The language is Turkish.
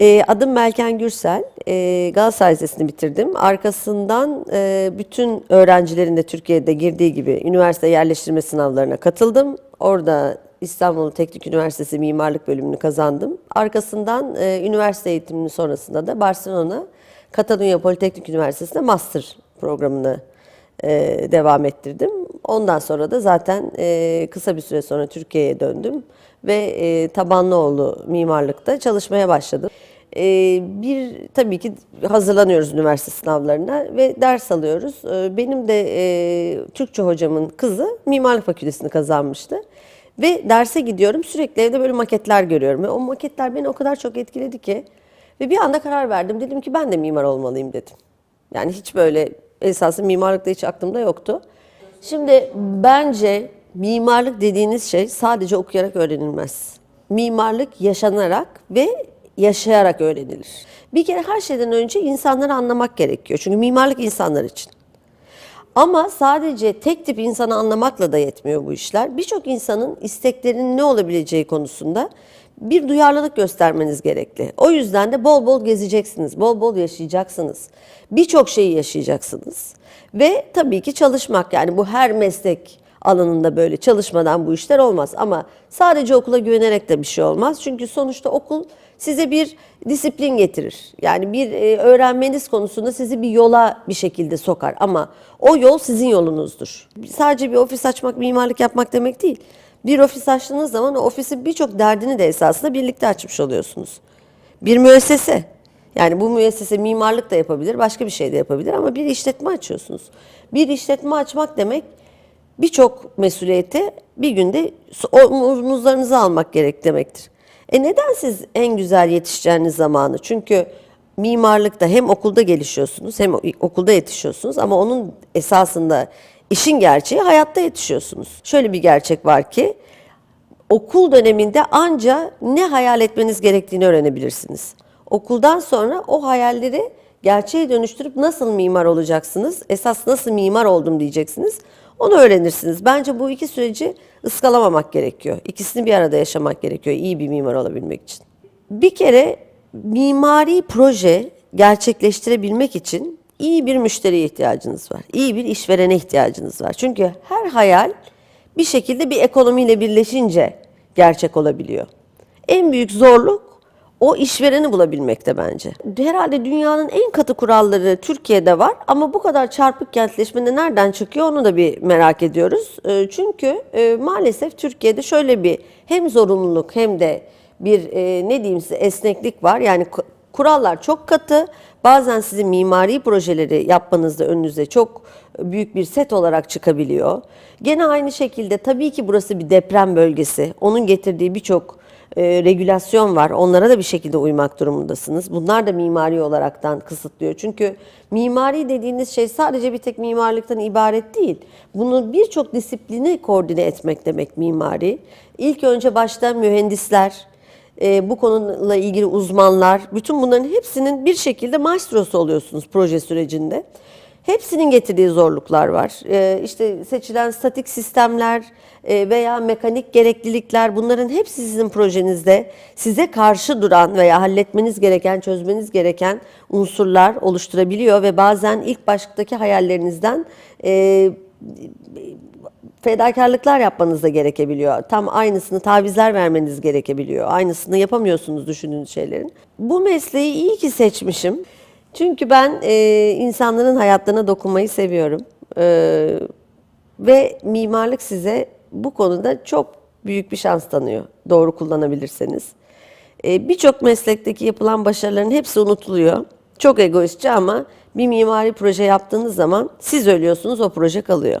E, adım Melken Gürsel. E, Galatasaray Lisesi'ni bitirdim. Arkasından e, bütün öğrencilerin de Türkiye'de girdiği gibi üniversite yerleştirme sınavlarına katıldım. Orada İstanbul Teknik Üniversitesi Mimarlık bölümünü kazandım. Arkasından e, üniversite eğitiminin sonrasında da Barcelona Katalunya Politeknik Üniversitesi'nde master programını e, devam ettirdim. Ondan sonra da zaten e, kısa bir süre sonra Türkiye'ye döndüm ve e, Tabanlıoğlu mimarlıkta çalışmaya başladım. E, bir tabii ki hazırlanıyoruz üniversite sınavlarına ve ders alıyoruz. E, benim de e, Türkçe hocamın kızı mimarlık fakültesini kazanmıştı. Ve derse gidiyorum sürekli evde böyle maketler görüyorum ve o maketler beni o kadar çok etkiledi ki ve bir anda karar verdim. Dedim ki ben de mimar olmalıyım dedim. Yani hiç böyle esasında mimarlıkta hiç aklımda yoktu. Şimdi bence mimarlık dediğiniz şey sadece okuyarak öğrenilmez. Mimarlık yaşanarak ve yaşayarak öğrenilir. Bir kere her şeyden önce insanları anlamak gerekiyor. Çünkü mimarlık insanlar için. Ama sadece tek tip insanı anlamakla da yetmiyor bu işler. Birçok insanın isteklerinin ne olabileceği konusunda bir duyarlılık göstermeniz gerekli. O yüzden de bol bol gezeceksiniz, bol bol yaşayacaksınız. Birçok şeyi yaşayacaksınız. Ve tabii ki çalışmak yani bu her meslek alanında böyle çalışmadan bu işler olmaz. Ama sadece okula güvenerek de bir şey olmaz. Çünkü sonuçta okul size bir disiplin getirir. Yani bir e, öğrenmeniz konusunda sizi bir yola bir şekilde sokar. Ama o yol sizin yolunuzdur. Sadece bir ofis açmak, mimarlık yapmak demek değil. Bir ofis açtığınız zaman o ofisin birçok derdini de esasında birlikte açmış oluyorsunuz. Bir müessese. Yani bu müessese mimarlık da yapabilir, başka bir şey de yapabilir ama bir işletme açıyorsunuz. Bir işletme açmak demek birçok mesuliyeti bir günde omuzlarınıza almak gerek demektir. E neden siz en güzel yetişeceğiniz zamanı? Çünkü mimarlıkta hem okulda gelişiyorsunuz hem okulda yetişiyorsunuz ama onun esasında işin gerçeği hayatta yetişiyorsunuz. Şöyle bir gerçek var ki okul döneminde anca ne hayal etmeniz gerektiğini öğrenebilirsiniz. Okuldan sonra o hayalleri gerçeğe dönüştürüp nasıl mimar olacaksınız? Esas nasıl mimar oldum diyeceksiniz. Onu öğrenirsiniz. Bence bu iki süreci ıskalamamak gerekiyor. İkisini bir arada yaşamak gerekiyor iyi bir mimar olabilmek için. Bir kere mimari proje gerçekleştirebilmek için iyi bir müşteriye ihtiyacınız var. İyi bir işverene ihtiyacınız var. Çünkü her hayal bir şekilde bir ekonomiyle birleşince gerçek olabiliyor. En büyük zorluk o işvereni bulabilmekte bence. Herhalde dünyanın en katı kuralları Türkiye'de var ama bu kadar çarpık kentleşme de nereden çıkıyor onu da bir merak ediyoruz. E, Çünkü e, maalesef Türkiye'de şöyle bir hem zorunluluk hem de bir e, ne diyeyim size esneklik var. Yani ku- kurallar çok katı. Bazen sizin mimari projeleri yapmanızda önünüze çok büyük bir set olarak çıkabiliyor. Gene aynı şekilde tabii ki burası bir deprem bölgesi. Onun getirdiği birçok e, regülasyon var. Onlara da bir şekilde uymak durumundasınız. Bunlar da mimari olaraktan kısıtlıyor. Çünkü mimari dediğiniz şey sadece bir tek mimarlıktan ibaret değil. Bunu birçok disiplini koordine etmek demek mimari. İlk önce başta mühendisler, e, bu konuyla ilgili uzmanlar, bütün bunların hepsinin bir şekilde maestrosu oluyorsunuz proje sürecinde. Hepsinin getirdiği zorluklar var. Ee, işte seçilen statik sistemler e, veya mekanik gereklilikler bunların hepsi sizin projenizde size karşı duran veya halletmeniz gereken, çözmeniz gereken unsurlar oluşturabiliyor ve bazen ilk baştaki hayallerinizden e, fedakarlıklar yapmanız da gerekebiliyor. Tam aynısını tavizler vermeniz gerekebiliyor. Aynısını yapamıyorsunuz düşündüğünüz şeylerin. Bu mesleği iyi ki seçmişim. Çünkü ben e, insanların hayatlarına dokunmayı seviyorum. E, ve mimarlık size bu konuda çok büyük bir şans tanıyor. Doğru kullanabilirseniz. E, Birçok meslekteki yapılan başarıların hepsi unutuluyor. Çok egoistçe ama bir mimari proje yaptığınız zaman siz ölüyorsunuz o proje kalıyor.